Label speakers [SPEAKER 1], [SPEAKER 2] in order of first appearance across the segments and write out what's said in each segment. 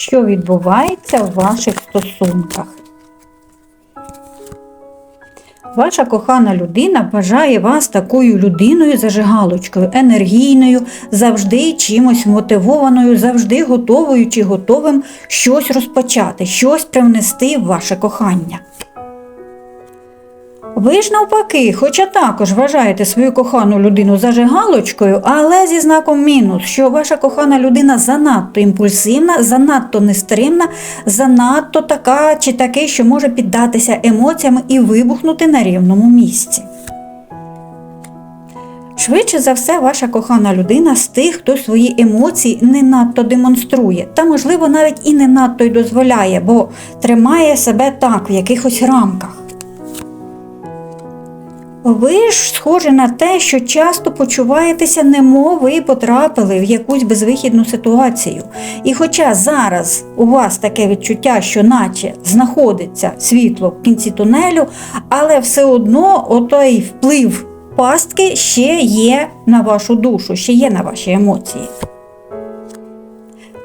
[SPEAKER 1] що відбувається в ваших стосунках. Ваша кохана людина вважає вас такою людиною зажигалочкою, енергійною, завжди чимось мотивованою, завжди готовою чи готовим щось розпочати, щось привнести в ваше кохання. Ви ж навпаки, хоча також вважаєте свою кохану людину зажигалочкою, але зі знаком мінус, що ваша кохана людина занадто імпульсивна, занадто нестримна, занадто така чи такий, що може піддатися емоціям і вибухнути на рівному місці. Швидше за все, ваша кохана людина з тих, хто свої емоції не надто демонструє, та, можливо, навіть і не надто й дозволяє, бо тримає себе так в якихось рамках. Ви ж схожі на те, що часто почуваєтеся, немов ви потрапили в якусь безвихідну ситуацію. І хоча зараз у вас таке відчуття, що наче знаходиться світло в кінці тунелю, але все одно отой вплив пастки ще є на вашу душу, ще є на ваші емоції.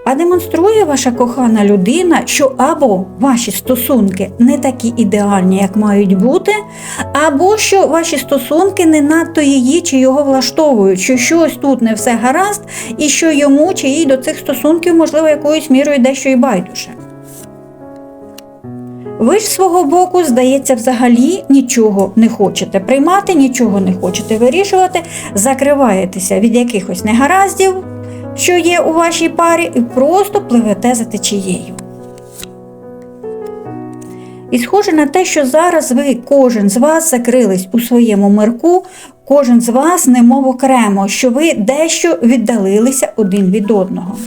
[SPEAKER 1] А демонструє ваша кохана людина, що або ваші стосунки не такі ідеальні, як мають бути, або що ваші стосунки не надто її чи його влаштовують, що щось тут не все гаразд, і що йому чи їй до цих стосунків, можливо, якоюсь мірою дещо і байдуже. Ви ж свого боку, здається, взагалі нічого не хочете приймати, нічого не хочете вирішувати, закриваєтеся від якихось негараздів, що є у вашій парі, і просто пливете за течією. І схоже на те, що зараз ви, кожен з вас, закрились у своєму мирку, кожен з вас, немов окремо, що ви дещо віддалилися один від одного.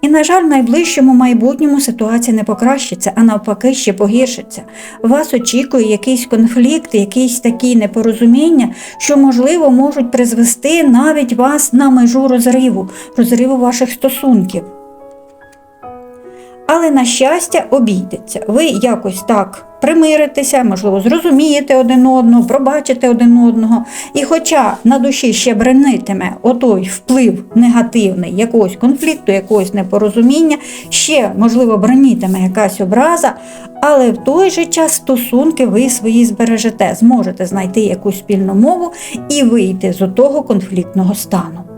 [SPEAKER 1] І, на жаль, в найближчому майбутньому ситуація не покращиться, а навпаки, ще погіршиться. Вас очікує якийсь конфлікт, якісь такі непорозуміння, що, можливо, можуть призвести навіть вас на межу розриву, розриву ваших стосунків. Але, на щастя, обійдеться. Ви якось так примиритеся, можливо, зрозумієте один одного, пробачите один одного. І хоча на душі ще бренитиме отой вплив негативний якогось конфлікту, якогось непорозуміння, ще, можливо, бронітиме якась образа, але в той же час стосунки ви свої збережете, зможете знайти якусь спільну мову і вийти з того конфліктного стану.